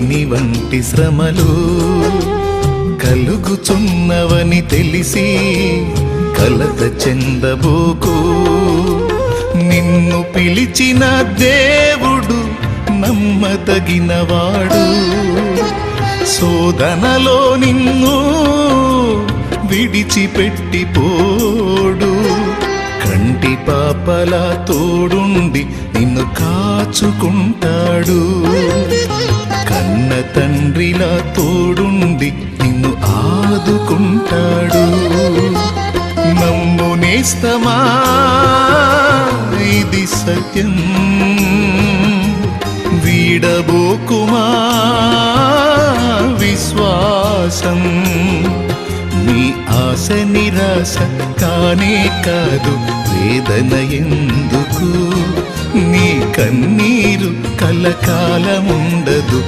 నీ వంటి శ్రమలు కలుగుచున్నవని తెలిసి కలత చెందబోకు. నిన్ను పిలిచిన దేవుడు నమ్మదగినవాడు. శోధనలో నిన్ను విడిచిపెట్టిపోడు. కంటి పాపలా తోడుండి నిన్ను కాచుకుంటాడు. తండ్రిలా తోడుండి నిన్ను ఆదుకుంటాడు. నమ్ము నేస్తమా ఇది సత్యం. వీడబోకుమా? విశ్వాసం. నీ ఆశ నిరాశ కానే కాదు వేదన ఎందుకు? నీ కన్నీరు కలకాలముండదు